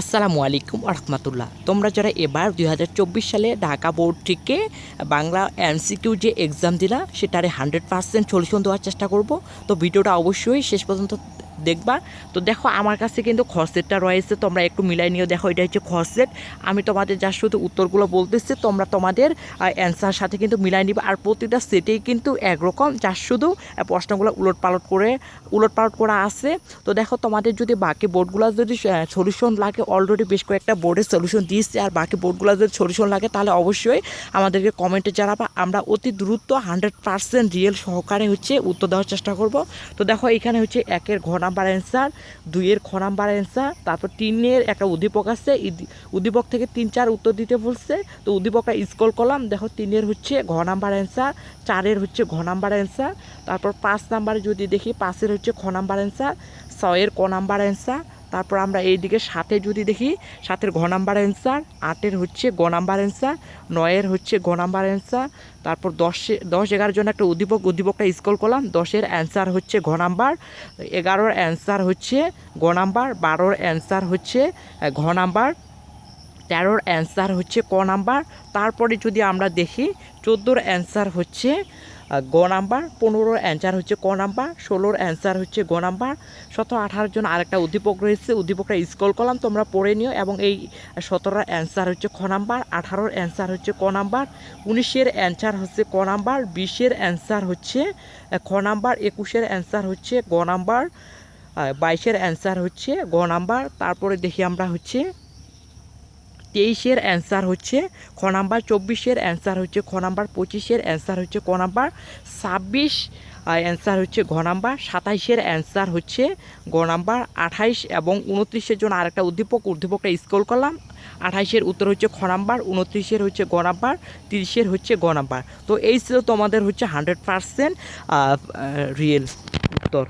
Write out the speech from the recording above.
আসসালামু আলাইকুম আহমতুল্লাহ তোমরা যারা এবার দুই হাজার চব্বিশ সালে ঢাকা বোর্ড থেকে বাংলা এমসিকিউ যে এক্সাম দিলা, সেটারে হান্ড্রেড পার্সেন্ট সলিউশন দেওয়ার চেষ্টা করব। তো ভিডিওটা অবশ্যই শেষ পর্যন্ত দেখবা। তো দেখো, আমার কাছে কিন্তু খরচেটটা রয়েছে। তোমরা একটু মিলাই নিও। দেখো, এটা হচ্ছে খরচেট আমি তোমাদের যা শুধু উত্তরগুলো বলতেছি, তোমরা তোমাদের অ্যান্সার সাথে কিন্তু মিলাই নিবে। আর প্রতিটা সেটেই কিন্তু একরকম যার শুধু প্রশ্নগুলো উলট পালট করে উলট পালট করা আছে। তো দেখো, তোমাদের যদি বাকি বোর্ডগুলো যদি সলিউশন লাগে অলরেডি বেশ কয়েকটা বোর্ডের সলিউশন দিয়েছে। আর বাকি বোর্ডগুলো যদি সলিউশন লাগে, তাহলে অবশ্যই আমাদেরকে কমেন্টে জানাবা। আমরা অতি দ্রুত হান্ড্রেড পার্সেন্ট রিয়েল সহকারে হচ্ছে উত্তর দেওয়ার চেষ্টা করব। তো দেখো, এখানে হচ্ছে একের ঘ নাম্বার অ্যান্সার দুইয়ের খ নাম্বার অ্যান্সার তারপর তিনের একটা উদ্দীপক আছে উদ্দীপক থেকে তিন, চার উত্তর দিতে বলছে, তো উদ্দীপকটা স্কল করলাম, দেখো তিনের হচ্ছে ঘ নাম্বার অ্যান্সার চারের হচ্ছে ঘ নাম্বার অ্যান্সার তারপর পাঁচ নাম্বারে যদি দেখি, পাঁচের হচ্ছে খ নাম্বার অ্যান্সার ছয়ের ক নাম্বার অ্যান্সার তারপর আমরা এইদিকে সাতে যদি দেখি, সাতের ঘ নাম্বার অ্যান্সার আটের হচ্ছে গ নাম্বার অ্যান্সার নয়ের হচ্ছে গ নাম্বার অ্যান্সার তারপর দশে দশ এগারোর জন্য একটা উদ্দীপক, উদ্দীপকটা স্কল করলাম, দশের অ্যান্সার হচ্ছে ঘ নাম্বার, এগারোর অ্যান্সার হচ্ছে গ নাম্বার, বারোর অ্যান্সার হচ্ছে ঘ নাম্বার, তেরোর অ্যান্সার হচ্ছে ক নাম্বার, তারপরে যদি আমরা দেখি, চোদ্দোর অ্যান্সার হচ্ছে গ নাম্বার, পনেরোর অ্যান্সার হচ্ছে ক নাম্বার, ষোলোর অ্যান্সার হচ্ছে গ নাম্বার, সতেরো আঠারোর জন্য আরেকটা উদ্দীপক রয়েছে, উদ্দীপকটা স্কল করলাম, তোমরা পড়ে নিও এবং এই সতেরোর অ্যান্সার হচ্ছে খ নাম্বার, আঠারোর অ্যান্সার হচ্ছে ক নাম্বার, উনিশের অ্যান্সার হচ্ছে ক নাম্বার, বিশের অ্যান্সার হচ্ছে খ নাম্বার, একুশের অ্যান্সার হচ্ছে গ নাম্বার বাইশের অ্যান্সার হচ্ছে গ নাম্বার, তারপরে দেখি আমরা হচ্ছে তেইশের অ্যান্সার হচ্ছে খ নাম্বার, চব্বিশের অ্যান্সার হচ্ছে খ নাম্বার, পঁচিশের অ্যান্সার হচ্ছে ক নাম্বার, ছাব্বিশ অ্যান্সার হচ্ছে ঘ নাম্বার, সাতাইশের অ্যান্সার হচ্ছে গ নাম্বার, আঠাইশ এবং উনত্রিশের জন্য আরেকটা উদ্দীপক, উদ্দীপকটা স্কল করলাম। আঠাইশের উত্তর হচ্ছে খ নাম্বার, উনত্রিশের হচ্ছে গ নাম্বার, তিরিশের হচ্ছে গ নাম্বার। তো এই ছিল তোমাদের হচ্ছে হান্ড্রেড পারসেন্ট রিয়েল উত্তর।